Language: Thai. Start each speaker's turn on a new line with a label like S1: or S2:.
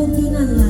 S1: ูกที่นั่นล่ะ